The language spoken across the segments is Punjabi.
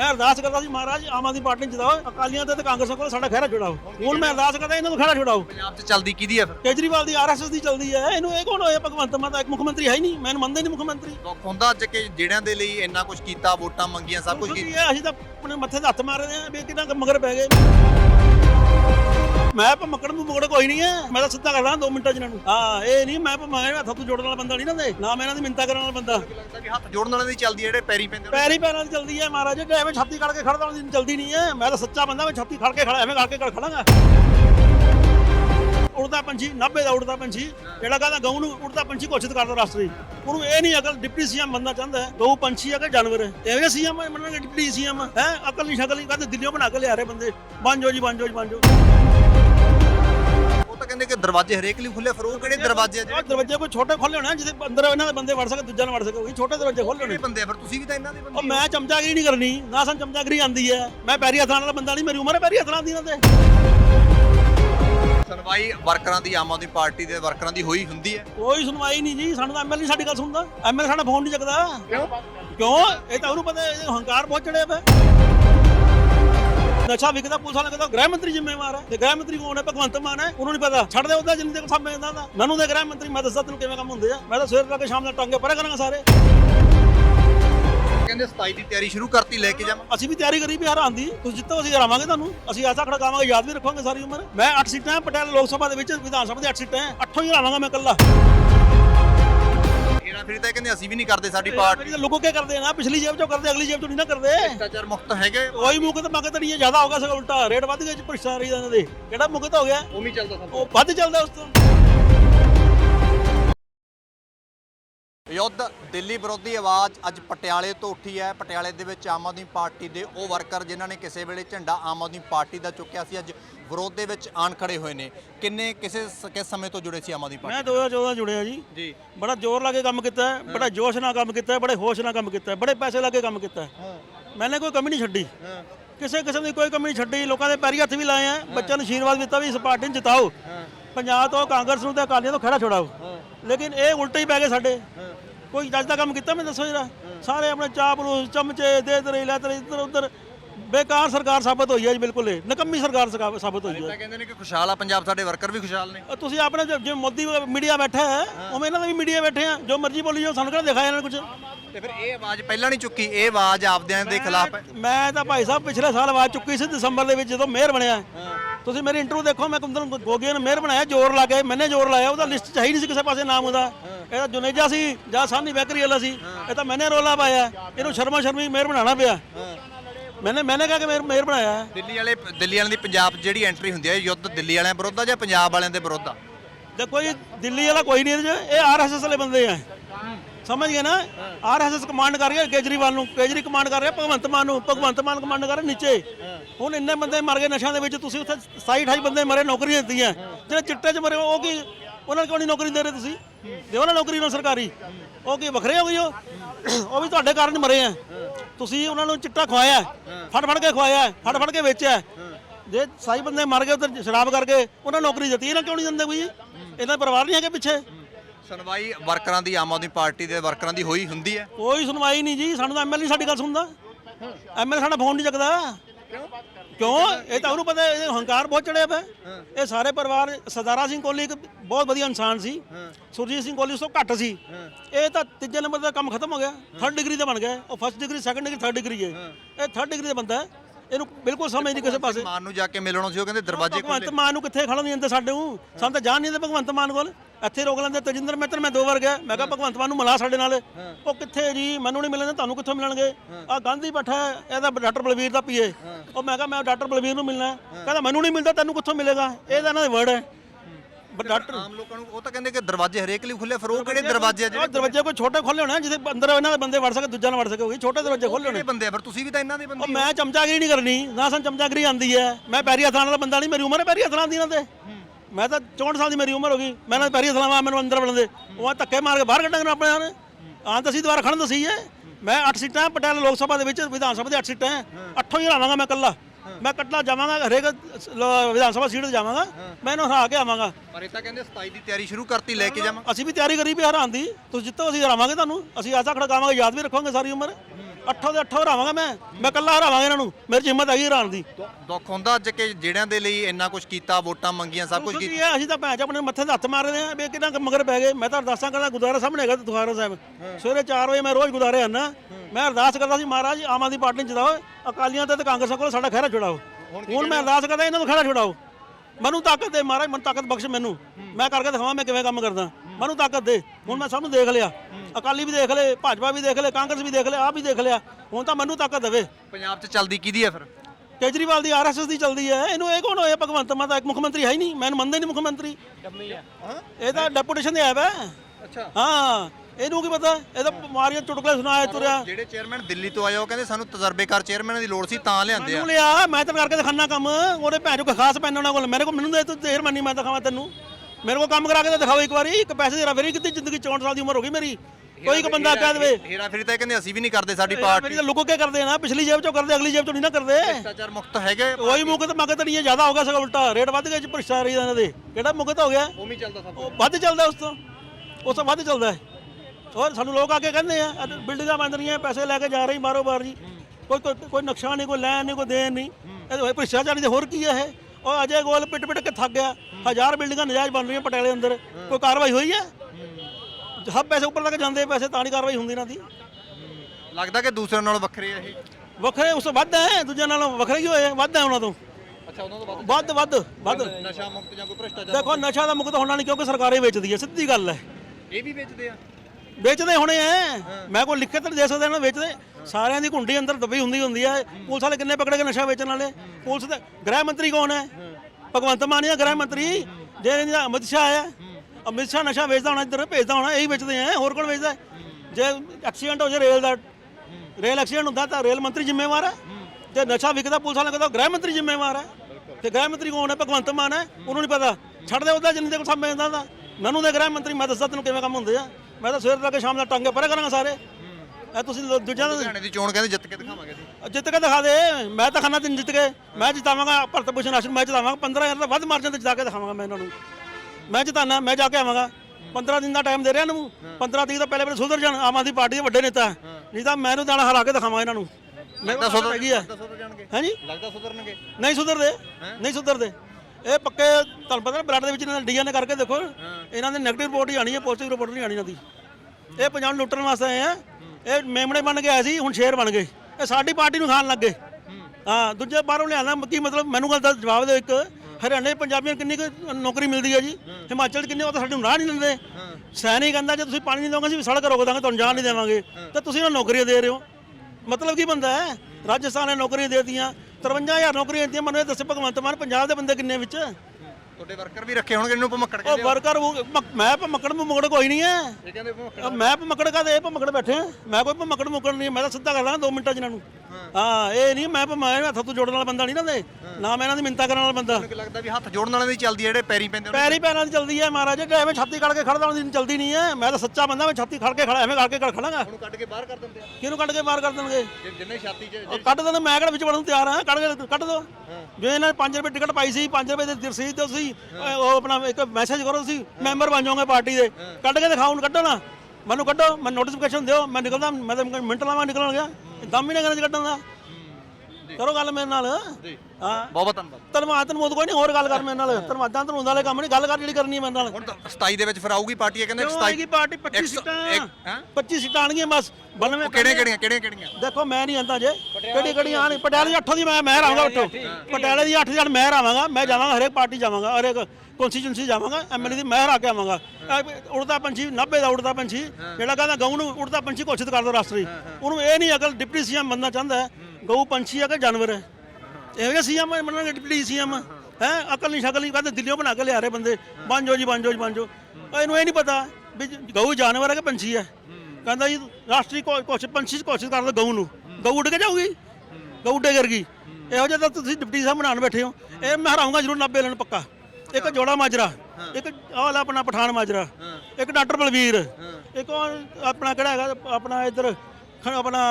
ਮੈਂ ਅਰਦਾਸ ਕਰਦਾ ਸੀ ਮਹਾਰਾਜ ਆਮ ਆਦਮੀ ਪਾਰਟੀ ਨੂੰ ਜਿਤਾਓ ਅਕਾਲੀਆਂ ਤੇ ਤੇ ਕਾਂਗਰਸ ਕੋਲ ਸਾਡਾ ਖਹਿਰਾ ਛੁਡਾਓ। ਹੁਣ ਮੈਂ ਅਰਦਾਸ ਕਰਦਾ ਇਹਨਾਂ ਨੂੰ ਖਹਿਰਾ ਛੁਡਾਓ। ਪੰਜਾਬ 'ਚ ਚੱਲਦੀ ਕਿਹਦੀ ਹੈ ਫਿਰ? ਕੇਜਰੀਵਾਲ ਦੀ ਆਰਐਸਐਸ ਦੀ ਚੱਲਦੀ ਹੈ। ਇਹਨੂੰ ਇਹ ਕੌਣ ਹੋਇਆ? ਭਗਵੰਤ ਮਾਨ ਦਾ ਇੱਕ ਮੁੱਖ ਮੰਤਰੀ ਹੈ ਹੀ ਨਹੀਂ। ਮੈਨੂੰ ਮੰਨਦਾ ਨਹੀਂ ਮੁੱਖ ਮੰਤਰੀ। ਦੁੱਖ ਹੁੰਦਾ ਅੱਜ ਕਿ ਜਿਹੜਿਆਂ ਦੇ ਲਈ ਇੰਨਾ ਕੁਝ ਕੀਤਾ ਵੋਟਾਂ ਮੰਗੀਆਂ ਸਭ ਕੁਝ ਕੀਤਾ। ਅਸੀਂ ਤਾਂ ਆਪਣੇ ਮੱਥੇ ਤੇ ਹੱਥ ਮਾਰ ਰਹੇ ਆ ਵੀ ਕਿੰਨਾ ਕੁ ਮਗਰ ਪੈ ਗਏ। ਮੈਂ ਪਰ ਮੱਕੜ ਨੂੰ ਮਗੜ ਕੋਈ ਨਹੀਂ ਹੈ ਮੈਂ ਤਾਂ ਸਿੱਧਾ ਕਰਦਾ 2 ਮਿੰਟਾਂ ਚ ਇਹਨਾਂ ਨੂੰ। ਹਾਂ ਇਹ ਨਹੀਂ ਮੈਂ ਮੈਂ ਹੱਥ ਤੋਂ ਜੋੜਨ ਵਾਲਾ ਬੰਦਾ ਨਹੀਂ ਨਾ ਦੇ ਨਾ ਮੈਂ ਇਹਨਾਂ ਦੀ ਮਿੰਤਾ ਕਰਨ ਵਾਲਾ ਬੰਦਾ। ਲੱਗਦਾ ਵੀ ਹੱਥ ਜੋੜਨ ਵਾਲਿਆਂ ਦੀ ਚੱਲਦੀ ਹੈ, ਜਿਹੜੇ ਪੈਰੀ ਪੈਂਦੇ। ਪੈਰੀ ਪੈਰਾਂ ਦੀ ਚੱਲਦੀ ਹੈ ਮਹਾਰਾਜ ਐਵੇਂ ਛਾਤੀ ਕੱਢ ਕੇ ਖੜਦਾ ਉਹਦੀ ਚੱਲਦੀ ਨਹੀਂ ਹੈ ਮੈਂ ਤਾਂ ਸੱਚਾ ਬੰਦਾ ਮੈਂ ਛਾਤੀ ਖੜ ਕੇ ਖੜਾ ਐਵੇਂ ਕਰਕੇ ਕਰ ਖੜਾਂਗਾ। ਉੜਦਾ ਪੰਛੀ ਨਾਭੇ ਦਾ ਉੜਦਾ ਪੰਛੀ। ਜਿਹੜਾ ਕਹਿੰਦਾ ਗਊ ਨੂੰ ਉੜਦਾ ਪੰਛੀ ਘੋਸ਼ਿਤ ਕਰਦਾ ਰਾਸ਼ਟਰੀ। ਉਹਨੂੰ ਇਹ ਨਹੀਂ ਅਕਲ ਡਿਪਟੀ ਸੀਐਮ ਬੰਦਾ ਚਾਹੁੰਦਾ ਹੈ। ਗਊ ਪੰਛੀ ਹੈ ਕਿ ਜਾਨਵਰ। ਹੈ ਐਵੇਂ ਸੀਐਮ ਮੰਨਣਗੇ ਡਿਪਟੀ ਸੀਐਮ। ਹੈ ਅਕਲ ਨਹੀਂ ਸ਼ਕਲ ਨਹੀਂ ਕਹਿੰਦੇ ਦਿੱਲੀੋਂ ਬਣਾ ਕੇ ਲਿਆ ਰਹੇ ਬੰਦੇ। ਬਣ ਜਾਓ ਜੀ ਬਣ ਜਾਓ ਜੀ ਬਣ ਜਾਓ। ਕਹਿੰਦੇ ਕਿ ਦਰਵਾਜ਼ੇ ਹਰੇਕ ਲਈ ਖੁੱਲੇ ਫਿਰ ਉਹ ਕਿਹੜੇ ਦਰਵਾਜ਼ੇ ਆ ਆਹ ਦਰਵਾਜ਼ੇ ਕੋਈ ਛੋਟੇ ਖੋਲੇ ਹੋਣੇ ਆ, ਜਿਹਦੇ ਅੰਦਰ ਇਹਨਾਂ ਦੇ ਬੰਦੇ ਵੜ ਸਕੇ ਦੂਜਾ ਨਾ ਵੜ ਸਕੇ ਉਹੀ ਛੋਟੇ ਦਰਵਾਜ਼ੇ ਖੋਲੇ ਹੋਣੇ। ਕਿਹੜੇ ਬੰਦੇ ਆ? ਫਿਰ ਤੁਸੀਂ ਵੀ ਤਾਂ ਇਹਨਾਂ ਦੇ ਉਹ ਬੰਦੇ ਮੈਂ ਚਮਚਾਗਰੀ ਨਹੀਂ ਕਰਨੀ ਨਾ ਸਾਨੂੰ ਚਮਚਾਗਰੀ ਆਂਦੀ ਹੈ। ਮੈਂ ਪੈਰੀ ਹੱਥਾਂ ਵਾਲਾ ਬੰਦਾ ਨਹੀਂ ਮੇਰੀ ਉਮਰ ਹੈ ਪੈਰੀ ਹੱਥਾਂ ਦੀ ਇਹਨਾਂ ਤੇ। ਸੁਣਵਾਈ ਵਰਕਰਾਂ ਦੀ ਆਮ ਆਦਮੀ ਪਾਰਟੀ ਦੇ ਵਰਕਰਾਂ ਦੀ ਹੋਈ ਹੁੰਦੀ ਹੈ? ਕੋਈ ਸੁਣਵਾਈ ਨਹੀਂ ਜੀ ਸਾਨੂੰ ਤਾਂ ਐਮਐਲਏ ਸਾਡੀ ਗੱਲ ਸੁਣਦਾ। ਐਮਐਲਏ ਸਾਡਾ ਫੋਨ ਨਹੀਂ ਚੱਕਦਾ। ਕਿਉਂ? ਕਿਉਂ ਇਹ ਤਾਂ ਉਹਨੂੰ ਪਤਾ ਹੰਕਾਰ ਬਹੁਤ ਚੜਿਆ ਪਿਆ। ਨਸ਼ਾ ਵਿਕਦਾ ਪੁਲਿਸ ਵਾਲਾ ਕਹਿੰਦਾ ਗ੍ਰਹਿ ਮੰਤਰੀ ਜ਼ਿੰਮੇਵਾਰ ਹੈ। ਤੇ ਗ੍ਰਹਿ ਮੰਤਰੀ ਕੌਣ ਹੈ? ਭਗਵੰਤ ਮਾਨ ਹੈ। ਉਹਨੂੰ ਨਹੀਂ ਪਤਾ। ਛੱਡ ਦੇ ਉਹਦਾ ਜਿੰਨੇ ਤੱਕ ਸਭ ਮੈਂ ਦਾ। ਮੈਨੂੰ ਦੇ ਗ੍ਰਹਿ ਮੰਤਰੀ ਮੈਂ ਦੱਸਾਂ ਤੈਨੂੰ ਕਿਵੇਂ ਕੰਮ ਹੁੰਦੇ ਆ? ਮੈਂ ਤਾਂ ਸਵੇਰ ਤੱਕ ਸ਼ਾਮ ਤੱਕ ਟਾਂਗੇ ਪਰੇ ਕਰਾਂਗਾ ਸਾਰੇ। ਕਹਿੰਦੇ 27 ਦੀ ਤਿਆਰੀ ਸ਼ੁਰੂ ਕਰਤੀ ਲੈ ਕੇ ਜਾਵਾਂ। ਅਸੀਂ ਵੀ ਤਿਆਰੀ ਕਰੀ ਵੀ ਹਰਾਉਣ ਦੀ ਤੁਸੀਂ ਜਿੱਤੋ ਅਸੀਂ ਹਰਾਵਾਂਗੇ ਤੁਹਾਨੂੰ। ਅਸੀਂ ਐਸਾ ਖੜਕਾਵਾਂਗੇ ਯਾਦ ਵੀ ਰੱਖਾਂਗੇ ਸਾਰੀ ਉਮਰ। ਮੈਂ 8 ਸੀਟਾਂ ਪਟਿਆਲਾ ਲੋਕ ਸਭਾ ਦੇ ਵਿੱਚ ਵਿਧਾਨ ਸਭਾ ਦੇ 8 ਸੀਟਾਂ। ਅੱਠੋਂ ਹੀ ਹਰਾਵਾਂਗਾ ਮੈਂ ਇਕੱਲਾ। ਇਹਨਾਂ ਫਿਰ ਤਾਂ ਕਹਿੰਦੇ ਅਸੀਂ ਵੀ ਨਹੀਂ ਕਰਦੇ ਸਾਡੀ ਪਾਰਟੀ। ਲੋਕੋ ਕੀ ਕਰਦੇ ਆ ਨਾ ਪਿਛਲੀ ਜੇਬ ਚੋਂ ਕਰਦੇ ਅਗਲੀ ਜੇਬ ਚੋਂ ਨਹੀਂ ਨਾ ਕਰਦੇ। ਭ੍ਰਿਸ਼ਟਾਚਾਰ ਮੁਕਤ ਹੈਗੇ। ਉਹੀ ਮੁਕਤ ਮੰਗਤ ਨਹੀਂ ਹੈ ਜ਼ਿਆਦਾ ਹੋ ਗਿਆ ਸਗੋਂ ਉਲਟਾ। ਰੇਟ ਵੱਧ ਗਿਆ ਜੀ ਭ੍ਰਿਸ਼ਟਾਚਾਰੀ ਦਾ ਇਹਨਾਂ ਦੇ। ਕਿਹੜਾ ਮੁਕਤ ਹੋ ਗਿਆ? ਉਹ ਵੀ ਚੱਲਦਾ ਸਭ ਉਹ ਵੱਧ ਚੱਲਦਾ ਉਸ ਤੋਂ। ਦਿੱਲੀ ਵਿਰੋਧੀ ਆਵਾਜ਼ ਅੱਜ ਪਟਿਆਲੇ ਤੋਂ ਉੱਠੀ ਹੈ। ਪਟਿਆਲੇ ਦੇ ਵਿੱਚ ਆਮ ਆਦਮੀ ਪਾਰਟੀ ਦੇ ਉਹ ਵਰਕਰ ਜਿਨ੍ਹਾਂ ਨੇ ਕਿਸੇ ਵੇਲੇ ਝੰਡਾ ਆਮ ਆਦਮੀ ਪਾਰਟੀ ਦਾ ਚੁੱਕਿਆ ਸੀ ਅੱਜ ਵਿਰੋਧ ਦੇ ਵਿੱਚ ਆਣ ਖੜੇ ਹੋਏ ਨੇ। ਕਿੰਨੇ ਕਿਸੇ ਸ- ਕਿਸ ਸਮੇਂ ਤੋਂ ਜੁੜੇ ਸੀ ਆਮ ਆਦਮੀ ਪਾਰਟੀ? ਮੈਂ 2014 ਜੁੜਿਆ ਜੀ। ਜੀ। ਬੜਾ ਜ਼ੋਰ ਲਾ ਕੇ ਕੰਮ ਕੀਤਾ ਹੈ, ਬੜਾ ਜੋਸ਼ ਨਾਲ ਕੰਮ ਕੀਤਾ ਹੈ, ਬੜੇ ਹੋਸ਼ ਨਾਲ ਕੰਮ ਕੀਤਾ ਹੈ, ਬੜੇ ਪੈਸੇ ਲਾ ਕੇ ਕੰਮ ਕੀਤਾ ਹੈ। ਮੈਨੇ ਕੋਈ ਕਮੀ ਨਹੀਂ ਛੱਡੀ। ਕਿਸੇ ਕਿਸਮ ਦੀ ਕੋਈ ਕਮੀ ਨਹੀਂ ਛੱਡੀ। ਲੋਕਾਂ ਦੇ ਪੈਰੀ ਹੱਥ ਵੀ ਲਾਏ ਆ ਬੱਚਿਆਂ ਨੂੰ ਆਸ਼ੀਰਵਾਦ ਦਿੱਤਾ ਵੀ ਇਸ ਪਾਰਟੀ ਨੂੰ ਜਿਤਾਓ। ਪੰਜਾਬ ਤੋਂ ਕਾਂਗਰਸ ਨੂੰ ਤੇ ਅਕਾਲੀਆਂ ਤੋਂ ਖੜਾ ਛੁਡਾਓ। ਲੇਕਿਨ ਇਹ ਉਲਟੇ ਹੀ ਪੈ ਗਏ ਸਾਡੇ। ਕੋਈ ਜੱਜ ਦਾ ਕੰਮ ਕੀਤਾ? ਮੈਂ ਦੱਸੋ ਜਰਾ। ਸਾਰੇ ਆਪਣੇ ਚਾਪਲੂਸ ਚਮਚੇ ਦੇ ਤਰੇ ਲੈ ਤਰੇ ਇੱਧਰ ਉੱਧਰ। ਬੇਕਾਰ ਸਰਕਾਰ ਸਾਬਤ ਹੋਈ ਹੈ ਜੀ ਬਿਲਕੁਲ ਇਹ। ਨਕੰਮੀ ਸਰਕਾਰ ਸਕਾ- ਸਾਬਤ ਹੋਈ ਹੈ। ਤਾਂ ਕਹਿੰਦੇ ਨੇ ਕਿ ਖੁਸ਼ਹਾਲ ਆ ਪੰਜਾਬ ਸਾਡੇ ਵਰਕਰ ਵੀ ਖੁਸ਼ਹਾਲ ਨੇ। ਅ ਤੁਸੀਂ ਆਪਣੇ ਜੋ- ਜਿਵੇਂ ਮੋਦੀ ਮੀਡੀਆ ਬੈਠਾ ਹੈ ਉਵੇਂ ਇਹਨਾਂ ਦਾ ਵੀ ਮੀਡੀਆ ਬੈਠੇ ਆ। ਜੋ ਮਰਜ਼ੀ ਬੋਲੀ ਜੋ ਸਾਨੂੰ ਕਿਹੜਾ ਦਿਖਾਇਆ ਇਹਨਾਂ ਨੇ ਕੁਝ ਤੇ ਫਿਰ ਇਹ ਆਵਾਜ਼ ਪਹਿਲਾਂ ਨਹੀਂ ਚੁੱਕੀ ਇਹ ਆਵਾਜ਼ ਆਪਦਿਆਂ ਦੇ ਖਿਲਾਫ ਹੈ। ਮੈਂ ਤਾਂ ਭਾਈ ਸਾਹਿਬ ਪਿਛਲੇ ਸਾਲ ਆਵਾਜ਼ ਚੁੱਕੀ ਸੀ ਦਸੰਬਰ ਦੇ ਵਿੱਚ ਜਦੋਂ ਮੇਅਰ ਬਣਿਆ। ਤੁਸੀਂ ਮੇਰੀ ਇੰਟਰਵਿਊ ਦੇਖੋ ਮੈਂ ਕੁੰਦਨ ਗੋਗੀਆਂ ਨੇ ਮੇਅਰ ਬਣਾਇਆ ਜ਼ੋਰ ਲਾ ਕੇ ਮੈਨੇ ਜ਼ੋਰ ਲਾਇਆ ਉਹਦਾ ਲਿਸਟ ਚਾਹੀ ਨਹੀਂ ਸੀ ਕਿਸੇ ਪਾਸੇ ਨਾਮ ਉਹਦਾ। ਇਹ ਤਾਂ ਜੁਨੇਜਾ ਸੀ ਜਾਂ ਸਾਨੀ ਬੈਕਰੀ ਵਾਲਾ ਸੀ ਇਹ ਤਾਂ ਮੈਨੇ ਰੋਲਾ ਪਾਇਆ। ਇਹਨੂੰ ਸ਼ਰਮਾ ਸ਼ਰਮੀ ਮੇਅਰ ਬਣਾਉਣਾ ਪਿਆ। ਮੈਨੇ ਮੈਨੇ ਕਹਾ ਕਿ ਮੇਅਰ ਮੇਅਰ ਬਣਾਇਆ। ਦਿੱਲੀ ਵਾਲੇ ਦਿੱਲੀ ਵਾਲਿਆਂ ਦੀ ਪੰਜਾਬ 'ਚ ਜਿਹੜੀ ਐਂਟਰੀ ਹੁੰਦੀ ਹੈ ਯੁੱਧ ਦਿੱਲੀ ਵਾਲਿਆਂ ਵਿਰੁੱਧ ਆ ਜਾਂ ਪੰਜਾਬ ਵਾਲਿਆਂ ਦੇ ਵਿਰੁੱਧ ਆ? ਦੇਖੋ ਜੀ ਦਿੱਲੀ ਵਾਲਾ ਕੋਈ ਨਹੀਂ ਇਹਦੇ 'ਚ। ਇਹ ਆਰਐਸਐਸ ਵਾਲੇ ਬੰਦੇ ਆ। ਸਮਝ ਗਏ ਨਾ? ਆਰਐਸਐਸ ਕਮਾਂਡ ਕਰ ਰਿਹਾ ਕੇਜਰੀਵਾਲ ਨੂੰ। ਕੇਜਰੀ ਕਮਾਂਡ ਕਰ ਰਿਹਾ ਭਗਵੰਤ ਮਾਨ ਨੂੰ। ਭਗਵੰਤ ਮਾਨ ਕਮਾਂਡ ਕਰ ਰਿਹਾ ਨੀਚੇ। ਹੁਣ ਇੰਨੇ ਬੰਦੇ ਮਰ ਗਏ ਨਸ਼ਿਆਂ ਦੇ ਵਿੱਚ ਤੁਸੀਂ ਉੱਥੇ 27 28 ਬੰਦੇ ਮਰੇ ਨੌਕਰੀਆਂ ਦਿੱਤੀਆਂ। ਜਿਹੜੇ ਚਿੱਟੇ 'ਚ ਮਰੇ ਉਹ ਕੀ ਉਹਨਾਂ ਨੂੰ ਕਿਉਂ ਨਹੀਂ ਨੌਕਰੀ ਦੇ ਰਹੇ ਤੁਸੀਂ? ਦਿਓ ਨਾ ਨੌਕਰੀ ਉਹਨਾਂ ਸਰਕਾਰੀ। ਉਹ ਕੀ ਵੱਖਰੇ ਹੋ ਗਏ ਉਹ ਉਹ ਵੀ ਤੁਹਾਡੇ ਕਾਰਨ ਮਰੇ ਆ ਤੁਸੀਂ ਉਹਨਾਂ ਨੂੰ ਚਿੱਟਾ ਖਵਾਇਆ ਫੜ ਫੜ ਕੇ ਖਵਾਇਆ ਫੜ ਫੜ ਕੇ ਵੇਚਿਆ ਜੇ ਸਾਈ ਬੰਦੇ ਮਰ ਗਏ ਉਧਰ ਸ਼ਰਾਬ ਕਰਕੇ ਉਹਨਾਂ ਨੂੰ ਨੌਕਰੀ ਦਿੱਤੀ ਇਹਨਾਂ ਕਿਉਂ ਨਹੀਂ ਦਿੰਦੇ ਕੋਈ? ਇਹਨਾਂ ਪਰਿਵਾਰ ਨਹੀਂ ਹੈਗੇ ਪਿੱਛੇ? ਸੁਣਵਾਈ ਵਰਕਰਾਂ ਦੀ ਆਮ ਆਦਮੀ ਪਾਰਟੀ ਦੇ ਵਰਕਰਾਂ ਦੀ ਹੋਈ ਹੁੰਦੀ ਹੈ ਕੋਈ ਸੁਣਵਾਈ ਨਹੀਂ ਜੀ। ਸਾਨੂੰ ਤਾਂ ਐਮਐਲਏ ਸਾਡੀ ਗੱਲ ਸੁਣਦਾ। ਐਮਐਲਏ ਸਾਡਾ ਫੋਨ ਨਹੀਂ ਚੱਕਦਾ। ਕਿਉਂ? ਇਹ ਤਾਂ ਉਹਨੂੰ ਪਤਾ ਇਹ ਹੰਕਾਰ ਬਹੁਤ ਚੜਿਆ ਪਿਆ। ਇਹ ਸਾਰੇ ਪਰਿਵਾਰ ਸਰਦਾਰਾ ਸਿੰਘ ਕੋਹਲੀ ਇੱਕ ਬਹੁਤ ਵਧੀਆ ਇਨਸਾਨ ਸੀ। ਸੁਰਜੀਤ ਸਿੰਘ ਕੋਹਲੀ ਉਸ ਤੋਂ ਘੱਟ ਸੀ। ਇਹ ਤਾਂ ਤੀਜੇ ਨੰਬਰ ਦਾ ਕੰਮ ਖਤਮ ਹੋ ਗਿਆ। ਥਰਡ ਡਿਗਰੀ ਦਾ ਬਣ ਗਿਆ। ਉਹ first degree second degree third degree ਹੈ। ਇਹ ਥਰਡ ਡਿਗਰੀ ਦਾ ਬੰਦਾ ਹੈ। ਇਹਨੂੰ ਬਿਲਕੁਲ ਸਮਝ ਨਹੀਂ ਕਿਸੇ ਪਾਸੇ। ਮਾਨ ਨੂੰ ਜਾ ਕੇ ਮਿਲਣੋਂ ਸੀ ਉਹ ਕਹਿੰਦੇ ਦਰਵਾਜ਼ੇ ਭਗਵੰਤ ਮਾਨ ਨੂੰ ਕਿੱਥੇ ਖੜਨ ਨਹੀਂ ਦਿੰਦੇ ਸਾਡੇ ਨੂੰ? ਸਾਨੂੰ ਤਾਂ ਜਾਣ ਨਹੀਂ ਦਿੰਦੇ ਭਗਵੰਤ ਮਾਨ ਕੋਲ। ਇੱਥੇ ਰੋਕ ਲੈਂਦੇ ਤਜਿੰਦਰ ਮਿੱਤਰ ਮੈਂ ਦੋ ਵਾਰ ਗਿਆ। ਮੈਂ ਕਿਹਾ ਭਗਵੰਤ ਮਾਨ ਨੂੰ ਮਿਲਾ ਸਾਡੇ ਨਾਲ। ਉਹ ਕਿੱਥੇ ਜੀ? ਮੈਨੂੰ ਨਹੀਂ ਮਿਲਣਗੇ ਤੁਹਾਨੂੰ ਕਿੱਥੋਂ ਮਿਲਣਗੇ? ਆ ਗਾਂਧੀ ਬੈਠਾ ਇਹਦਾ ਡਾਕਟਰ ਬਲਵੀਰ ਦਾ ਪੀਏ। ਉਹ ਮੈਂ ਕਿਹਾ ਮੈਂ ਡਾਕਟਰ ਬਲਵੀਰ ਨੂੰ ਮਿਲਣਾ। ਕਹਿੰਦਾ ਮੈਨੂੰ ਨਹੀਂ ਮਿਲਦਾ ਤੈਨੂੰ ਕਿੱਥੋਂ ਮਿਲੇਗਾ? ਇਹ ਤਾਂ ਇਹਨਾਂ ਦੇ ਵਰਡ ਹੈ। ਡਾਕਟਰ ਆਮ ਲੋਕਾਂ ਨੂੰ ਉਹ ਤਾਂ ਕਹਿੰਦੇ ਕਿ ਦਰਵਾਜ਼ੇ ਹਰੇਕ ਲਈ ਖੁੱਲੇ ਫਿਰ ਉਹ ਕਿਹੜੇ ਦਰਵਾਜ਼ੇ ਆ ਉਹ ਜਿਹੜੇ ਦਰਵਾਜ਼ੇ ਕੋਈ ਛੋਟੇ ਖੋਲੇ ਹੋਣੇ ਜਿਹਦੇ ਅੰਦਰ ਇਹਨਾਂ ਦੇ ਬੰਦੇ ਵੜ ਸਕੇ ਦੂਜਾ ਨਾ ਵੜ ਸਕੇ ਉਹੀ ਛੋਟੇ ਦਰਵਾਜ਼ੇ ਖੋਲੇ ਹੋਣੇ। ਬੰਦੇ ਆ? ਫਿਰ ਤੁਸੀਂ ਵੀ ਤਾਂ ਇਹਨਾਂ ਦੇ ਉਹ ਬੰਦੇ ਮੈਂ ਚਮਚਾਗਰੀ ਨਹੀਂ ਕਰਨੀ। ਨਾ ਸਾਨੂੰ ਚਮਚਾਗਰੀ ਆਂਦੀ ਹੈ। ਮੈਂ ਪੈਰੀ ਹੱਥਾਂ ਵਾਲਾ ਬੰਦਾ ਨਹੀਂ ਮੇਰੀ ਉਮਰ ਹੈ ਪੈਰੀ ਹੱਥਾਂ ਦੀ ਇਹਨਾਂ ਤੇ। ਮੈਂ ਤਾਂ 64 ਸਾਲ ਦੀ ਮੇਰੀ ਉਮਰ ਹੋ ਗਈ। ਮੈਂ ਨਾ ਪੈਰੀ ਹੱਥਾਂ ਲਾਵਾਂ ਮੈਨੂੰ ਅੰਦਰ ਵੜਨ ਦੇ। ਉਹ ਧੱਕੇ ਮਾਰ ਕੇ ਬਾਹਰ ਕੱਢਾਂਗੇ ਨਾ ਆਪਣੇ ਆਨੇ ਆਂ ਤਾਂ ਅਸੀਂ ਦੁਬਾਰਾ ਖੜਨ ਦਸੀ ਹੈ। ਮੈਂ 8 ਸੀਟਾਂ ਪਟਿਆਲਾ ਲੋਕ ਸਭਾ ਦੇ ਵਿੱਚ ਵਿਧਾਨ ਸਭਾ ਦੇ 8 ਸੀਟਾਂ ਹੈ। ਅੱਠੋਂ ਹੀ ਹਰਾਵਾਂਗਾ ਮੈਂ ਇਕੱਲਾ। ਮੈਂ ਕੱਟਲਾ ਜਾਵਾਂਗਾ ਹਰੇਕ ਵਿਧਾਨ ਸਭਾ ਸੀਟ ਤੇ ਜਾਵਾਂਗਾ। ਮੈਂ ਇਹਨੂੰ ਹਰਾ ਕੇ ਆਵਾਂਗਾ। ਪਰ ਇਹ ਤਾਂ ਕਹਿੰਦੇ 27 ਦੀ ਤਿਆਰੀ ਸ਼ੁਰੂ ਕਰਤੀ ਲੈ ਕੇ ਜਾਵਾਂ। ਅਸੀਂ ਵੀ ਤਿਆਰੀ ਕਰੀ ਵੀ ਹਰਾਉਣ ਦੀ। ਤੁਸੀਂ ਜਿੱਤੋ ਅਸੀਂ ਹਰਾਵਾਂਗੇ ਤੁਹਾਨੂੰ। ਅਸੀਂ ਐਸਾ ਖੜਕਾਵਾਂਗੇ ਯਾਦ ਵੀ ਰੱਖਾਂਗੇ ਸਾਰੀ ਉਮਰ। ਅੱਠੋਂ ਦੇ ਅੱਠੋਂ ਹਰਾਵਾਂਗਾ ਮੈਂ। ਮੈਂ ਇਕੱਲਾ ਹਰਾਵਾਂਗਾ ਇਹਨਾਂ ਨੂੰ। ਮੇਰੀ ਹਿੰਮਤ ਹੈਗੀ ਹਰਾਉਣ ਦੀ। ਦੁੱਖ ਹੁੰਦਾ ਅੱਜ ਕਿ ਜਿਹੜਿਆਂ ਦੇ ਲਈ ਇੰਨਾ ਕੁਝ ਕੀਤਾ ਵੋਟਾਂ ਮੰਗੀਆਂ ਸਭ ਕੁਝ ਕੀਤਾ ਕੀ ਹੈ? ਅਸੀਂ ਤਾਂ ਭੈਣ ਚ ਆਪਣੇ ਮੱਥੇ ਤੇ ਹੱਥ ਮਾਰਦੇ ਆ ਵੀ ਕਿੰਨਾ ਕੁ ਮਗਰ ਪੈ ਗਏ। ਮੈਂ ਤਾਂ ਅਰਦਾਸਾਂ ਕਰਦਾ ਗੁਰਦੁਆਰਾ ਸਾਹਮਣੇ ਹੈਗਾ ਦੁਆਰਾ ਸਾਹਿਬ। ਸਵੇਰੇ 4 ਵਜੇ ਮੈਂ ਰੋਜ਼ ਗੁਰਦੁਆਰੇ ਆਉਂਦਾ। ਮੈਂ ਅਰਦਾਸ ਕਰਦਾ ਸੀ ਮਹਾਰਾਜ ਆਮ ਆਦਮੀ ਪਾਰਟੀ ਨੂੰ ਜਿਤਾਓ। ਅਕਾਲੀਆਂ ਤੇ ਤੇ ਕਾਂਗਰਸਾਂ ਕੋਲ ਸਾਡਾ ਖਹਿਰਾ ਛੁਡਾਓ। ਹੁਣ ਮੈਂ ਅਰਦਾਸ ਕਰਦਾ ਇਹਨਾਂ ਨੂੰ ਖਹਿਰਾ ਛੁਡਾਓ। ਮੈਨੂੰ ਤਾਕਤ ਦੇ ਮਹਾਰਾਜ ਮੈਨੂੰ ਤਾਕਤ ਬਖਸ਼ ਮੈਨੂੰ। ਮੈਂ ਕਰਕੇ ਦਿਖਾਵਾਂ ਮੈਂ ਕਿਵੇਂ ਕੰਮ ਕਰਦਾ। ਮੈਨੂੰ ਤਾਕਤ ਦੇ। ਹੁਣ ਮੈਂ ਸਭ ਨੂੰ ਦੇਖ ਲਿਆ। ਅਕਾਲੀ ਵੀ ਦੇਖ ਲਏ ਭਾਜਪਾ ਵੀ ਦੇਖ ਲਏ ਕਾਂਗਰਸ ਵੀ ਦੇਖ ਲਿਆ ਆਪ ਵੀ ਦੇਖ ਲਿਆ। ਹੁਣ ਤਾਂ ਮੈਨੂੰ ਤਾਕਤ ਦੇਵੇ। ਪੰਜਾਬ 'ਚ ਚੱਲਦੀ ਕਿਹਦੀ ਹੈ ਫਿਰ? ਕੇਜਰੀਵਾਲ ਦੀ ਆਰਐਸਐਸ ਦੀ ਚੱਲਦੀ ਹੈ। ਇਹਨੂੰ ਇਹ ਕੌਣ ਹੋਇਆ? ਭਗਵੰਤ ਮਾਨ ਦਾ ਇੱਕ ਮੁੱਖ ਮੰਤਰੀ ਹੈ ਹੀ ਨਹੀਂ। ਮੈਨੂੰ ਮੰਨਦੇ ਨਹੀਂ ਮੁੱਖ ਮੰਤਰੀ। ਇਹ ਤਾਂ ਡੈਪੂਟੇਸ਼ਨ ਦੇ ਆਇਆ ਹੈ। ਅੱਛਾ। ਹਾਂ। ਇਹਨੂੰ ਕੀ ਪਤਾ? ਇਹ ਤਾਂ ਬਿਮਾਰੀਆਂ ਚੁਟਕਲੇ ਸੁਣਾਏ ਤੁਰਿਆ। ਜਿਹੜੇ ਚੇਅਰਮੈਨ ਦਿੱਲੀ ਤੋਂ ਆਏ ਉਹ ਕਹਿੰਦੇ ਸਾਨੂੰ ਤਜਰਬੇਕਾਰ ਚੇਅਰਮੈਨਾਂ ਦੀ ਲੋੜ ਸੀ ਤਾਂ ਲਿਆਂਦੇ ਆ। ਮੈਨੂੰ ਲਿਆ। ਮੈਂ ਤਾਂ ਕਰਕੇ ਦਿਖਾਣਾ ਕੰਮ। ਉਹਦੇ ਭੈਣ ਚੋ ਖਾਸ ਪੈਨ ਉਹਨਾਂ ਕੋਲ। ਮੇਰੇ ਕੋਲ ਮੈਨੂੰ ਦੇ ਤੂੰ ਦੇਰ ਮੰਨੀ ਮੈਂ ਦਿਖਾਵਾਂ ਤੈਨੂੰ। ਮੇਰੇ ਕੋਲ ਕੰਮ ਕਰਾ ਕੇ ਤਾਂ ਦਿਖਾਓ ਇੱਕ ਵਾਰੀ ਇੱਕ ਪੈਸੇ ਦੇ ਰਫੇਰੀ ਕਿਤੇ ਜ਼ਿੰਦਗੀ 64 ਸਾਲ ਦੀ ਉਮਰ ਹੋ ਗਈ ਮੇਰੀ। ਕੋਈ ਇੱਕ ਬੰਦਾ ਕਹਿ ਦੇਵੇ। ਹੇਰਾ ਫੇਰੀ ਤਾਂ ਇਹ ਕਹਿੰਦੇ ਅਸੀਂ ਵੀ ਨਹੀਂ ਕਰਦੇ ਸਾਡੀ ਮੇਰੀ ਪਾਰਟੀ। ਤਾਂ ਲੁਕੋ ਕੇ ਕਰਦੇ ਆ ਨਾ ਪਿਛਲੀ ਜੇਬ ਚੋਂ ਕਰਦੇ ਅਗਲੀ ਜੇਬ ਚੋਂ ਨਹੀਂ ਨਾ ਕਰਦੇ। ਭ੍ਰਿਸ਼ਟਾਚਾਰ ਮੁਕਤ ਹੈਗੇ ਕੋਈ ਮੁਕਤ ਮਗਤ ਨਹੀਂ ਹੈ ਜ਼ਿਆਦਾ ਹੋ ਗਿਆ ਸਗੋਂ ਉਲਟਾ ਰੇਟ ਵੱਧ ਗਿਆ ਜੀ ਭ੍ਰਿਸ਼ਟਾਚਾਰੀ ਦਾ ਇਹਨਾਂ ਦੇ। ਕਿਹੜਾ ਮੁਕਤ ਹੋ ਗਿਆ? ਉਹ ਵੀ ਚੱਲਦਾ ਸਭ ਉਹ ਵੱਧ ਚੱਲਦਾ ਉਸ ਤੋਂ ਉਸ ਤੋਂ ਵੱਧ ਚੱਲਦਾ ਹੈ। ਹੋਰ ਸਾਨੂੰ ਲੋਕ ਆ ਕੇ ਕਹਿੰਦੇ ਆ ਅੱਜ ਬਿਲਡਿੰਗਾਂ ਬਣ ਰਹੀਆਂ ਪੈਸੇ ਲੈ ਕੇ ਜਾ ਰਹੀ ਬਾਰੋ ਬਾਰ ਜੀ ਕੋਈ ਕੋਈ ਕੋਈ ਨਕਸ਼ਾ ਨਹੀਂ ਕੋਈ ਲੈਣ ਨਹੀਂ ਕੋਈ ਦੇਣ ਨਹੀਂ। ਇਹ ਹੋਏ ਭ੍ਰਿਸ਼ਟਾਚਾਰੀ ਦੇ ਹੋਰ ਕੀ ਹੈ ਇਹ? ਉਹ ਅਜੇ ਗੋਲ ਪਿੱਟ ਪਿੱਟ ਕੇ ਥੱਕ ਗਿਆ। ਹਜ਼ਾਰ ਬਿਲਡਿੰਗਾਂ ਨਜਾਇਜ਼ ਬਣ ਰਹੀਆਂ ਪਟਿਆਲੇ ਅੰਦਰ। ਕੋਈ ਕਾਰਵਾਈ ਹੋਈ ਹੈ? ਸਭ ਪੈਸੇ ਉੱਪਰ ਤੱਕ ਜਾਂਦੇ ਪੈਸੇ ਤਾਂ ਨਹੀਂ ਕਾਰਵਾਈ ਹੁੰਦੀ ਇਹਨਾਂ ਦੀ। ਲੱਗਦਾ ਕਿ ਦੂਸਰਿਆਂ ਨਾਲੋਂ ਵੱਖਰੇ ਆ ਇਹ। ਵੱਖਰੇ ਉਸ ਤੋਂ ਵੱਧ ਹੈ ਦੂਜਿਆਂ ਨਾਲੋਂ ਵੱਖਰੇ ਹੀ? ਹੋਏ ਵੱਧ ਹੈ ਉਹਨਾਂ ਤੋਂ। ਅੱਛਾ ਉਹਨਾਂ ਤੋਂ ਵੱਧ। ਵੱਧ ਵੱਧ ਨਸ਼ਾ ਮੁਕਤ ਜਾਂ ਕੋਈ ਭ੍ਰਿਸ਼ਟਾਚਾਰ ਦੇਖੋ ਨਸ਼ਾ ਦਾ ਮੁਕਤ ਹੋਣਾ ਨਹੀਂ ਕਿਉਂਕਿ ਸਰਕਾਰ ਹੀ ਵੇਚਦੀ ਹੈ ਸਿੱਧੀ ਗੱਲ ਹੈ। ਇਹ ਵੀ ਵੇਚਦੇ ਆ? ਵੇਚਦੇ ਹੋਣੇ ਐ। ਮੈਂ ਕੋਈ ਲਿਖੇ ਤਾਂ ਨਹੀਂ ਦੇ ਸਕਦਾ ਇਹਨਾਂ ਨੂੰ ਵੇਚਦੇ। ਸਾਰਿਆਂ ਦੀ ਘੁੰਡੀ ਅੰਦਰ ਦਬੀ ਹੁੰਦੀ ਹੁੰਦੀ ਹੈ ਪੁਲਿਸ ਵਾਲੇ ਕਿੰਨੇ ਪਕੜੇ ਗਏ ਨਸ਼ਾ ਵੇਚਣ ਵਾਲੇ? ਪੁਲਿਸ ਦੇ ਗ੍ਰਹਿ ਮੰਤਰੀ ਕੌਣ ਹੈ। ਭਗਵੰਤ ਮਾਨ ਹੀ ਗ੍ਰਹਿ ਮੰਤਰੀ। ਜੇ ਇਹਨਾਂ ਦਾ ਅਮਿਤ ਸ਼ਾਹ ਹੈ। ਅਮਿਤ ਸ਼ਾਹ ਨਸ਼ਾ ਵੇਚਦਾ ਹੋਣਾ ਇੱਧਰ ਭੇਜਦਾ ਹੋਣਾ ਇਹੀ ਵੇਚਦੇ ਆ ਹੋਰ ਕੌਣ ਵੇਚਦਾ? ਜੇ ਐਕਸੀਡੈਂਟ ਹੋ ਜੇ ਰੇਲ ਦਾ ਰੇਲ ਐਕਸੀਡੈਂਟ ਹੁੰਦਾ ਤਾਂ ਰੇਲ ਮੰਤਰੀ ਜ਼ਿੰਮੇਵਾਰ ਹੈ। ਜੇ ਨਸ਼ਾ ਵਿਕਦਾ ਪੁਲਿਸ ਵਾਲਿਆਂ ਕਹਿੰਦਾ ਗ੍ਰਹਿ ਮੰਤਰੀ ਜ਼ਿੰਮੇਵਾਰ ਹੈ ਤੇ ਗ੍ਰਹਿ ਮੰਤਰੀ ਕੌਣ ਹੈ ਭਗਵੰਤ ਮਾਨ ਹੈ ਉਹਨੂੰ ਨਹੀਂ ਪਤਾ। ਛੱਡ ਦੇ ਉਹਦਾ ਜਿੰਨੇ ਦੇ ਕੋਲ ਸਭ ਮਿਲਦਾ ਦਾ। ਮੈਨੂੰ ਦੇ ਗ੍ਰਹਿ ਮੰਤਰੀ ਮੈਂ ਦੱਸਦਾ ਤੈਨੂੰ ਕਿਵੇਂ ਕੰਮ ਹੁੰਦੇ ਆ। ਮੈਂ ਤਾਂ ਸਵੇਰ ਤੱਕ ਸ਼ਾਮ ਤੱਕ ਟਾਂਗੇ ਪਰੇ ਕਰਾਂਗਾ ਸਾਰੇ। ਇਹ ਤੁਸੀਂ ਲੋ- ਦੂਜਿਆਂ ਦਾ ਲੁਧਿਆਣੇ ਦੀ ਚੋਣ ਕਹਿੰਦੇ ਜਿੱਤ ਕੇ ਦਿਖਾਵਾਂਗੇ ਅਸੀਂ ਜਿੱਤ ਕੇ ਦਿਖਾ ਦੇ। ਮੈਂ ਤਾਂ ਖਾਨਾ ਤਿੰਨ ਜਿੱਤ ਕੇ। ਮੈਂ ਜਿਤਾਵਾਂਗਾ ਭਰਤ ਭੂਸ਼ਣ ਆਸ਼ਰਮ ਮੈਂ ਜਿਤਾਵਾਂਗਾ। 15000 ਦਾ ਵੱਧ ਮਾਰਜਨ ਤੇ ਜਿਤਾ ਕੇ ਦਿਖਾਵਾਂਗਾ ਮੈਂ ਇਹਨਾਂ ਨੂੰ। ਮੈਂ ਜਿਤਾਨਾ ਮੈਂ ਜਾ ਕੇ ਆਵਾਂਗਾ। 15 ਦਿਨ ਦਾ ਟਾਈਮ ਦੇ ਰਿਹਾ ਇਹਨੂੰ। 15 ਤਰੀਕ ਤੋਂ ਪਹਿਲੇ ਪਹਿਲੇ ਸੁਧਰ ਜਾਣ। ਆਮ ਆਦਮੀ ਪਾਰਟੀ ਦੇ ਵੱਡੇ ਨੇਤਾ। ਨਹੀਂ ਤਾਂ ਮੈਂ ਇਹਨੂੰ ਦਾਣਾ ਹਰਾ ਕੇ ਦਿਖਾਵਾਂ ਇਹਨਾਂ ਨੂੰ। ਮੇਰੇ ਹੈਗੀ ਹੈ ਸੁਧਰ ਜਾਣਗੇ। ਹਾਂਜੀ ਲੱਗਦਾ ਸੁਧਰਨਗੇ। ਨਹੀਂ ਸੁਧਰਦੇ। ਨਹੀਂ ਸੁਧਰਦੇ। ਇਹ ਪੱਕੇ ਤੁਹਾਨੂੰ ਪਤਾ ਬਲੱਡ ਦੇ ਵਿੱਚ ਇਹਨਾਂ ਦਾ ਡੀਐਨਏ ਕਰਕੇ ਦੇਖੋ। ਇਹਨਾਂ ਦੀ ਨੈਗੇਟਿਵ ਰਿਪੋਰਟ ਹੀ ਆਣੀ ਹੈ ਪੋਜ਼ਿਟਿਵ ਰਿਪੋਰਟ ਨਹੀਂ ਆਣੀ ਇਹਨਾਂ ਦੀ। ਇਹ ਪੰਜਾਬ ਨੂੰ ਲੁੱਟਣ ਵਾਸਤੇ ਆਏ ਆ। ਇਹ ਮੇਮਣੇ ਬਣ ਕੇ ਆਏ ਸੀ ਹੁਣ ਸ਼ੇਰ ਬਣ ਗਏ। ਇਹ ਸਾਡੀ ਪਾਰਟੀ ਨੂੰ ਖਾਣ ਲੱਗੇ ਹਾਂ। ਦੂਜੇ ਬਾਹਰੋਂ ਲਿਆਣਾ ਕੀ ਮਤਲਬ ਮੈਨੂੰ ਗੱਲ ਦਾ ਜਵਾਬ ਦਿਓ ਇੱਕ। ਹਰਿਆਣੇ ਪੰਜਾਬੀਆਂ ਨੂੰ ਕਿੰਨੀ ਕੁ ਨੌਕਰੀ ਮਿਲਦੀ ਹੈ ਜੀ? ਹਿਮਾਚਲ ਕਿੰਨੇ ਉਹ ਤਾਂ ਸਾਡੇ ਨੂੰ ਰਾਹ ਨਹੀਂ ਦਿੰਦੇ। ਸੈਨਿਕ ਕਹਿੰਦਾ ਜੇ ਤੁਸੀਂ ਪਾਣੀ ਨਹੀਂ ਦੋਗੇ ਅਸੀਂ ਸੜਕ ਰੋਕ ਦਾਂਗੇ ਤੁਹਾਨੂੰ ਜਾਣ ਨਹੀਂ ਦੇਵਾਂਗੇ। ਤਾਂ ਤੁਸੀਂ ਉਹਨਾਂ ਨੌਕਰੀਆਂ ਦੇ ਰਹੇ ਹੋ। ਮਤਲਬ ਕੀ ਬੰਦਾ ਹੈ? ਰਾਜਸਥਾਨ ਨੇ ਨੌਕਰੀਆਂ ਦੇ ਦਿੱਤੀਆਂ। 53000 ਨੌਕਰੀਆਂ ਦਿੱਤੀਆਂ ਮੈਨੂੰ ਇਹ ਦੱਸੋ ਭਗਵੰਤ ਮਾਨ ਪੰਜਾਬ ਦੇ ਬੰਦੇ ਕਿੰਨੇ ਵਿੱਚ? ਤੁਹਾਡੇ ਵਰਕਰ ਵੀ ਰੱਖੇ ਹੋਣਗੇ ਇਹਨੂੰ ਭਮੱਕੜ ਉਹ ਕਹਿੰਦੇ ਵਰਕਰ ਮੈਂ ਭਮਕੜ ਮੁਕੜ ਕੋਈ ਨਹੀਂ ਹੈ ਇਹ ਕਹਿੰਦੇ ਭਮੱਕੜ ਅਹ ਮੈਂ ਭਮਕੜ ਕਾਦੇ ਇਹ ਭਮਕੜ ਬੈਠੇ ਆ। ਮੈਂ ਕੋਈ ਭਮਕੜ ਮੁਕੜ ਨਹੀਂ ਮੈਂ ਤਾਂ ਸਿੱਧਾ ਕਰ ਲਾਂਗਾ 2 ਮਿੰਟਾਂ 'ਚ ਇਹਨਾਂ ਨੂੰ। ਹਾਂ ਇਹ ਨਹੀਂ ਮੈਂ ਮੈਂ ਹੱਥ ਤੋਂ ਜੋੜਨ ਵਾਲਾ ਬੰਦਾ ਨਹੀਂ ਨਾ ਦੇ ਨਾ ਮੈਂ ਇਹਨਾਂ ਦੀ ਮਿੰਤਾ ਕਰਨ ਵਾਲਾ ਬੰਦਾ। ਮੈਨੂੰ ਲੱਗਦਾ ਵੀ ਹੱਥ ਜੋੜਨ ਵਾਲਿਆਂ ਦੀ ਚੱਲਦੀ ਹੈ ਜਿਹੜੇ ਪੈਰੀ ਪੈਂਦੇ ਉਹਨਾਂ ਪੈਰੀ ਪੈਰਾਂ ਦੀ ਚੱਲਦੀ ਹੈ ਮਹਾਰਾਜ ਜੇ ਐਵੇਂ ਛਾਤੀ ਕੱਢ ਕੇ ਖੜਦਾ ਉਹਨਾਂ ਦੀ ਚੱਲਦੀ ਨਹੀਂ ਹੈ ਮੈਂ ਤਾਂ ਸੱਚਾ ਬੰਦਾ ਮੈਂ ਛਾਤੀ ਖੜ ਕੇ ਖੜਾ ਐਵੇਂ ਕਰਕੇ ਖੜ ਖੜਾਂਗਾ ਨੂੰ ਕੱਢ ਕੇ ਬਾਹਰ ਕਰ ਦਿੰਦੇ ਆ। ਕਿਹਨੂੰ ਕੱਢ ਕੇ ਬਾਹਰ ਕਰ ਦੇਣਗੇ? ਜਿੰਨੇ ਛਾਤੀ 'ਚ ਕੱਢ ਦਿੰਦੇ ਮੈਂ ਕਿਹੜਾ ਵਿੱਚ ਵੜਨ ਨੂੰ ਤਿਆਰ ਹਾਂ ਕੱਢ ਕੇ ਕੱਢ ਦੋ। ਜੇ ਇਹਨਾਂ ਨੇ 5 ਰੁਪਏ ਟਿਕਟ ਪਾਈ ਸੀ 5 ਰੁਪਏ ਦੀ ਰਸੀਦ ਤੇ ਤੁਸੀਂ ਉਹ ਆਪਣਾ ਇੱਕ ਮੈਸੇਜ ਕਰੋ ਤੁਸੀਂ ਮੈਂਬਰ ਬਣ ਜਾਓਗੇ ਪਾਰਟੀ ਦੇ। ਕੱਢ ਕੇ ਦਿਖਾਓ ਹੁਣ ਕੱਢੋ ਨਾ। ਮੈਨੂੰ ਕੱਢੋ ਮੈਂ ਨੋਟੀਫਿਕੇਸ਼ਨ ਦਿਓ। ਮੈਂ ਨਿਕਲਦਾ ਮੈਂ ਤਾਂ ਮਿੰਟ ਲਾਵਾਂ ਨਿਕਲਣ ਗਿਆ ਦਮ ਹੀ ਨਹੀਂ ਕਰਨਾ ਕੱਢਣ ਦਾ ਕਰੋ ਗੱਲ ਮੇਰੇ ਨਾਲ। ਜੀ। ਹਾਂ। ਬਹੁਤ ਬਹੁਤ ਧੰਨਵਾਦ। ਧੰਨਵਾਦ ਤੈਨੂੰ ਕੋਈ ਨਹੀਂ ਹੋਰ ਗੱਲ ਕਰ ਮੇਰੇ ਨਾਲ। ਧੰਨਵਾਦਾਂ ਧੰਨਵਾਦ ਵਾਲੇ ਕੰਮ ਨਹੀਂ ਗੱਲ ਕਰ ਜਿਹੜੀ ਕਰਨੀ ਹੈ ਮੇਰੇ ਨਾਲ। ਹੁਣ ਤਾਂ 27 ਦੇ ਵਿੱਚ ਫਿਰ ਆਊਗੀ ਪਾਰਟੀ ਇਹ ਕਹਿੰਦੇ ਕਿਉਂ 27 ਆਏਗੀ ਪਾਰਟੀ? 25 ਇੱਕ ਸੌ- ਸੀਟਾਂ। ਇੱਕ- ਹੈਂ? 25 ਸੀਟਾਂ ਆਣਗੀਆਂ ਬਸ। 92 ਉਹ ਕਿਹੜੀਆਂ ਕਿਹੜੀਆਂ ਕਿਹੜੀਆਂ ਕਿਹੜੀਆਂ? ਦੇਖੋ ਮੈਂ ਨਹੀਂ ਆਂਦਾ ਜੇ। ਕਿਹੜੀ ਕਿਹੜੀ ਆਣੀ ਪਟਿਆਲੇ ਦੀ 8 ਦੀ ਮੈਂ ਮਹਿਰ ਆਵਾਂਗਾ ਉੱਠੋ। ਪਟਿਆਲੇ ਦੀ 8 ਦੀ ਮਹਿਰ ਆਵਾਂਗਾ। ਮੈਂ ਜਾਵਾਂਗਾ ਹਰੇਕ ਪਾਰਟੀ ਜਾਵਾਂਗਾ ਹਰੇਕ ਕਨਸਟੀਚੁਐਂਸੀ ਜਾਵਾਂਗਾ ਐਮਐਲਏ ਦੀ ਮਹਿਰ ਆ ਕੇ ਆਵਾਂਗਾ। ਉੜਦਾ ਪੰਛੀ 90 ਦਾ ਉੜਦਾ ਪੰਛੀ। ਜਿਹੜਾ ਕਹਿੰਦਾ ਗਊ ਨੂੰ ਉੜਦਾ ਪੰਛੀ ਘੋਸ਼ਿਤ ਕਰ ਦੋ ਰਾਸ਼ਟਰੀ ਉਹਨੂੰ ਇਹ ਨਹੀਂ ਅਕਲ ਡਿਪਟੀ ਸੀਐਮ ਬੰਦਾ ਚਾਹੁੰਦਾ ਗਊ ਪੰਛੀ ਆ ਕਿ ਜਾਨਵਰ? ਹੈ ਇਹੋ ਜਿਹਾ ਸੀਐਮ ਮੰਨਾਂਗੇ ਡਿਪਟੀ ਸੀਐਮ ਹੈ। ਅਕਲ ਨਹੀਂ ਸ਼ਕਲ ਨਹੀਂ ਕਹਿੰਦੇ ਦਿੱਲੀੋਂ ਬਣਾ ਕੇ ਲਿਆ ਰਹੇ ਬੰਦੇ। ਬਾਂਜੋ ਜੀ ਬਾਂਜੋ ਜੀ ਬਾਂਜੋ ਇਹਨੂੰ ਇਹ ਨਹੀਂ ਪਤਾ ਵੀ ਗਊ ਜਾਨਵਰ ਹੈ ਕਿ ਪੰਛੀ ਹੈ। ਕਹਿੰਦਾ ਜੀ ਰਾਸ਼ਟਰੀ ਕੋਸ਼ਿਸ਼ ਪੰਛੀ ਕੋਸ਼ਿਸ਼ ਕਰ ਦੋ ਗਊ ਨੂੰ। ਗਊ ਉੱਡ ਕੇ ਜਾਊਗੀ? ਗਊ ਉੱਡੇ ਕਰ ਗਈ ਇਹੋ ਜਿਹਾ ਤਾਂ ਤੁਸੀਂ ਡਿਪਟੀ ਸਾਹਿਬ ਬਣਾਉਣ ਬੈਠੇ ਹੋ। ਇਹ ਮੈਂ ਹਰਾਉਂਗਾ ਜ਼ਰੂਰ 90 ਲੈਣ ਪੱਕਾ। ਇੱਕ ਜੋੜਾ ਮਾਜਰਾ ਇੱਕ ਆਹ ਵਾਲਾ ਆਪਣਾ ਪਠਾਨ ਮਾਜਰਾ ਇੱਕ ਡਾਕਟਰ ਬਲਵੀਰ ਇੱਕ ਆਪਣਾ ਕਿਹੜਾ ਹੈਗਾ ਆਪਣਾ ਇੱਧਰ ਆਪਣਾ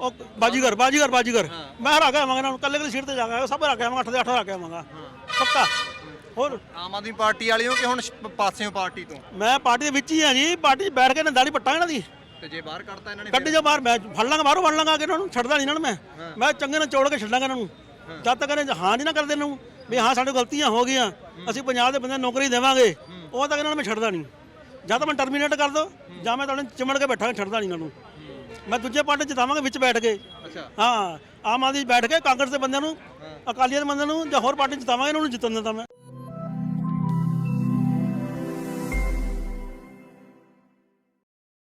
ਉਹ ਬਾਜੀਗਰ ਬਾਜੀਗਰ ਬਾਜੀਗਰ। ਮੈਂ ਹਰਾ ਕੇ ਆਵਾਂਗਾ ਇਹਨਾਂ ਨੂੰ ਕੱਲੇ ਕੱਲੇ ਸੀਟ ਤੇ ਜਾ ਕੇ ਸਭ ਹਰਾ ਕੇ ਆਵਾਂਗਾ 8 ਦੇ 8 ਹਰਾ ਕੇ ਆਵਾਂਗਾ। ਪੱਕਾ। ਹੋਰ? ਆਮ ਆਦਮੀ ਪਾਰਟੀ ਵਾਲਿਓ ਕਿ ਹੁਣ ਸ਼- ਪਾਸਿਓਂ ਪਾਰਟੀ ਤੋਂ? ਮੈਂ ਪਾਰਟੀ ਦੇ ਵਿੱਚ ਹੀ ਆ ਜੀ ਪਾਰਟੀ 'ਚ ਬੈਠ ਕੇ ਨਾ ਦਾੜੀ ਪੱਟਾਂ ਇਹਨਾਂ ਦੀ। ਤੇ ਜੇ ਬਾਹਰ ਕੱਢਤਾ ਇਹਨਾਂ ਨੇ ਕੱਢ ਜਾ ਬਾਹਰ ਮੈਂ ਫੜ ਲਾਂਗਾ ਬਾਹਰੋਂ ਫੜ ਲਾਂਗਾ ਆ ਕੇ ਇਹਨਾਂ ਨੂੰ ਛੱਡਦਾ ਨਹੀਂ ਇਹਨਾਂ ਨੂੰ ਮੈਂ। ਮੈਂ ਚੰਗੇ ਨਾਲ ਚੋੜ ਕੇ ਛੱਡਾਂਗਾ ਇਹਨਾਂ ਨੂੰ। ਜਦ ਤੱਕ ਇਹ ਹਾਂ ਨਹੀਂ ਨਾ ਕਰਦੇ ਇਹਨਾਂ ਨੂੰ ਵੀ ਹਾਂ ਸਾਡੇ ਗਲਤੀਆਂ ਹੋ ਗਈਆਂ ਅਸੀਂ ਪੰਜਾਬ ਦੇ ਬੰਦੇ ਨੂੰ ਨੌਕਰੀ ਦੇਵਾਂਗੇ ਉਹ ਤੱਕ ਇਹਨਾਂ ਨੂੰ ਮੈਂ ਛੱਡਦਾ ਨਹੀਂ। ਜਾਂ ਤਾਂ ਮੈਂ ਟਰਮੀਨੇਟ ਕਰ ਦੋ ਜਾਂ ਮੈਂ ਤੁਹਾਡੇ ਚਿਮੜ ਕੇ ਬੈਠਾਂਗਾ ਛੱਡਦਾ ਨਹੀਂ ਇਹਨਾਂ ਨੂੰ। ਮੈਂ ਦੂਜੇ ਪਾਰਟੀ ਜਿਤਾਵਾਂਗਾ ਵਿੱਚ ਬੈਠ ਕੇ। ਅੱਛਾ। ਹਾਂ ਆਮ ਆਦਮੀ ਬੈਠ ਕੇ ਕਾਂਗਰਸ ਦੇ ਬੰਦਿਆਂ ਨੂੰ ਅਕਾਲੀਆਂ ਦੇ ਬੰਦਿਆਂ ਨੂੰ ਜਾਂ ਹੋਰ ਪਾਰਟੀ ਜਿਤਾਵਾਂਗੇ ਇਹਨਾਂ ਨੂੰ ਜਿੱਤਣ ਦਿੰਦਾ ਮੈਂ।